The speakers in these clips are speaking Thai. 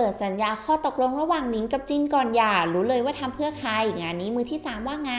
ปิดสัญญาข้อตกลงระหว่างหนิงกับจินก่อนหย่ารู้เลยว่าทำเพื่อใครงานนี้มือที่ 3 ว่าไง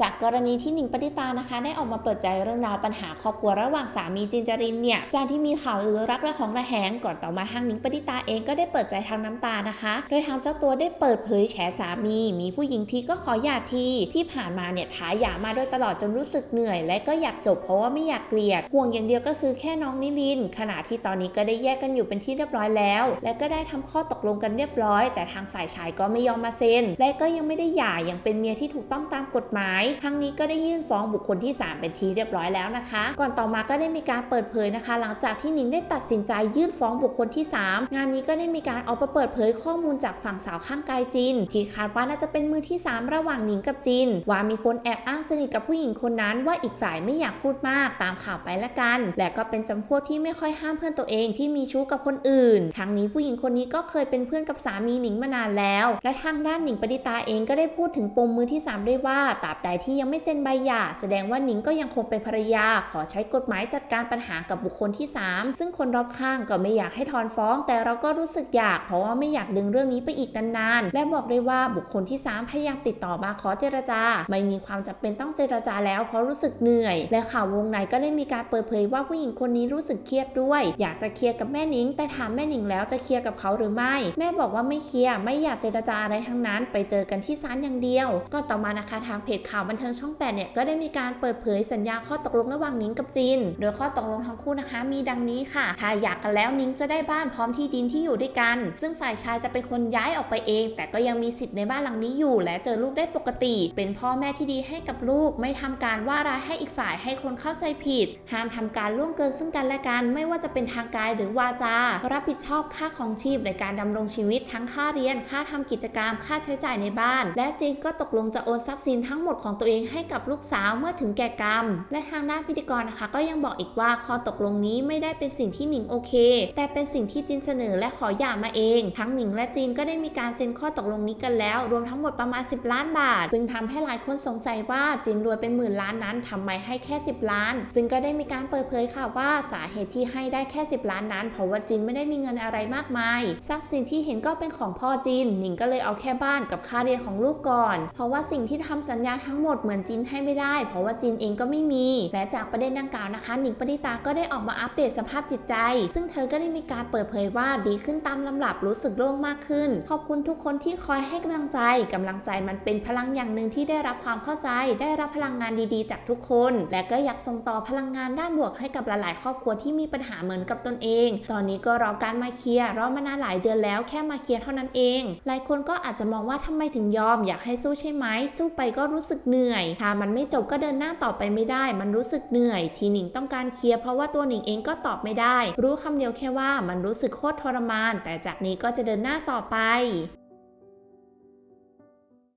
จากกรณีที่หนิงปณิตานะคะ ได้ออกมาเปิดใจเรื่องราวปัญหาครอบครัวระหว่างสามีจินจรินเนี่ยจากที่มีข่าวลือรักและของระแหงก่อนต่อมาทางหนิงปณิตาเองก็ได้เปิดใจทางน้ำตานะคะ โดยทางเจ้าตัวได้เปิดเผยแฉสามี มีผู้หญิงทีก็ขอหย่าทีที่ผ่านมาเนี่ยท้าหย่ามาโดยตลอดจนรู้สึกเหนื่อย และก็อยากจบเพราะว่าไม่อยากเกลียด ห่วงอย่างเดียวก็คือแค่น้องนิลินขณะที่ตอนนี้ก็ได้แยกกันอยู่เป็นที่เรียบร้อยแล้ว และก็ได้ทำข้อตกลงกันเรียบร้อย แต่ทางฝ่ายชายก็ไม่ยอมมาเซ็นและก็ยังไม่ได้หย่ายังเป็นเมียที่ถูกต้องตามกฎหมายทั้งนี้ก็ได้ยื่นฟ้องบุคคลที่ 3 เป็นทีเรียบร้อยแล้วนะคะ ก่อนต่อมาก็ได้มีการเปิดเผยนะคะ หลังจากที่หนิงได้ตัดสินใจยื่นฟ้องบุคคลที่ 3 งานนี้ก็ได้มีการเอาไปเปิดเผยข้อมูลจากฝั่งสาวข้างกายจิน ที่คาดว่าน่าจะเป็นมือที่ 3 ระหว่างหนิงกับจิน ว่ามีคนแอบอ้างสนิทกับผู้หญิงคนนั้น ว่าอีกฝ่ายไม่อยากพูดมากตามข่าวไปละกัน และก็เป็นจำพวกที่ไม่ค่อยห้ามเพื่อนตัวเองที่มีชู้กับคนอื่น ทั้งนี้ผู้หญิงคนนี้ก็เคยเป็นเพื่อนกับสามีหนิงมานานแล้ว และทางด้านหนิงปณิตาเองก็ได้พูดถึงปมมือที่ 3 ด้วยว่าตราบใดที่ยังไม่เซ็นใบหย่า แสดงว่านิงก็ยังคงเป็นภรรยา ขอใช้กฎหมายจัดการปัญหากับบุคคลที่ 3 ซึ่งคนรอบข้างก็ไม่อยากให้ถอนฟ้อง แต่เราก็รู้สึกอยากเพราะว่าไม่อยากดึงเรื่องนี้ไปอีกนานๆ และบอกได้ว่าบุคคลที่ 3 พยายามติดต่อมาขอเจรจา ไม่มีความจำเป็นต้องเจรจาแล้ว เพราะรู้สึกเหนื่อย และข่าววงในก็ได้มีการเปิดเผยว่าผู้หญิงคนนี้รู้สึกเครียดด้วย อยากจะเคลียร์กับแม่นิง แต่ถามแม่นิงแล้วจะเคลียร์กับเขาหรือไม่ แม่บอกว่าไม่เคลียร์ไม่อยากเจรจาอะไรทั้งนั้น ไปเจอกันที่ศาลอย่างเดียว ก็ต่อมานะคะทางเพจข่าวบันเทิงช่อง8เนี่ยก็ได้มีการเปิดเผยสัญญาข้อตกลงระหว่างนิ้งกับจิน โดยข้อตกลงทั้งคู่นะคะ มีดังนี้ค่ะถ้าอยากกันแล้วนิ้งจะได้บ้านพร้อมที่ดินที่อยู่ด้วยกัน ซึ่งฝ่ายชายจะเป็นคนย้ายออกไปเอง แต่ก็ยังมีสิทธิ์ในบ้านหลังนี้อยู่ และเจอลูกได้ปกติ เป็นพ่อแม่ที่ดีให้กับลูก ไม่ทำการว่าร้ายให้อีกฝ่ายให้คนเข้าใจผิด ห้ามทำการล่วงเกินซึ่งกันและกันไม่ว่าจะเป็นทางกายหรือวาจา รับผิดชอบค่าของชีพในการดำรงชีวิตทั้งค่าเรียน ค่าทำกิจกรรม ค่าใช้จ่ายในบ้าน และจินก็ตกลงจะโอนทรัพย์สินทั้งหมดของตัวเองให้กับลูกสาวเมื่อถึงแก่กรรม และทางด้านพิธีกรนะคะ ก็ยังบอกอีกว่าข้อตกลงนี้ไม่ได้เป็นสิ่งที่หนิงโอเค แต่เป็นสิ่งที่จินเสนอและขอหย่ามาเอง ทั้งหนิงและจินก็ได้มีการเซ็นข้อตกลงนี้กันแล้ว รวมทั้งหมดประมาณ 10 ล้านบาท ซึ่งทำให้หลายคนสงสัยว่าจินรวยเป็นหมื่นล้านนั้นทำไมให้แค่ 10 ล้าน ซึ่งก็ได้มีการเปิดเผยค่ะว่าสาเหตุที่ให้ได้แค่ 10 ล้านนั้น เพราะว่าจินไม่ได้มีเงินอะไรมากมายทรัพย์สินที่เห็นก็เป็นของพ่อจินหนิงก็เลยเอาแค่บ้านกับค่าเรียนของลูกก่อน เพราะว่าสิ่งที่ทำสัญญาทั้งหมดเหมือนจินให้ไม่ได้ เพราะว่าจินเองก็ไม่มี และจากประเด็นดังกล่าวนะคะหนิงปณิตาก็ได้ออกมาอัปเดตสภาพจิตใจ ซึ่งเธอก็ได้มีการเปิดเผยว่าดีขึ้นตามลำดับรู้สึกโล่งมากขึ้น ขอบคุณทุกคนที่คอยให้กำลังใจกำลังใจมันเป็นพลังอย่างหนึ่งที่ได้รับความเข้าใจ ได้รับพลังงานดีๆ จากทุกคน และก็อยากส่งต่อพลังงานด้านบวกให้กับหลายๆ ครอบครัวที่มีปัญหาเหมือนกับตนเอง ตอนนี้ก็รอการมาเคลียร์รอมานานหลายเดือนแล้วแค่มาเคลียร์เท่านั้นเอง หลายคนก็อาจจะมองว่าทำไมถึงยอมอยากให้สู้ใช่ไหมสู้ไปก็รู้สึกเหนื่อยถ้ามันไม่จบก็เดินหน้าต่อไปไม่ได้ มันรู้สึกเหนื่อย ทีหนิงต้องการเคลียร์เพราะว่าตัวหนิงเองก็ตอบไม่ได้ รู้คำเดียวแค่ว่ามันรู้สึกโคตรทรมาน แต่จากนี้ก็จะเดินหน้าต่อไป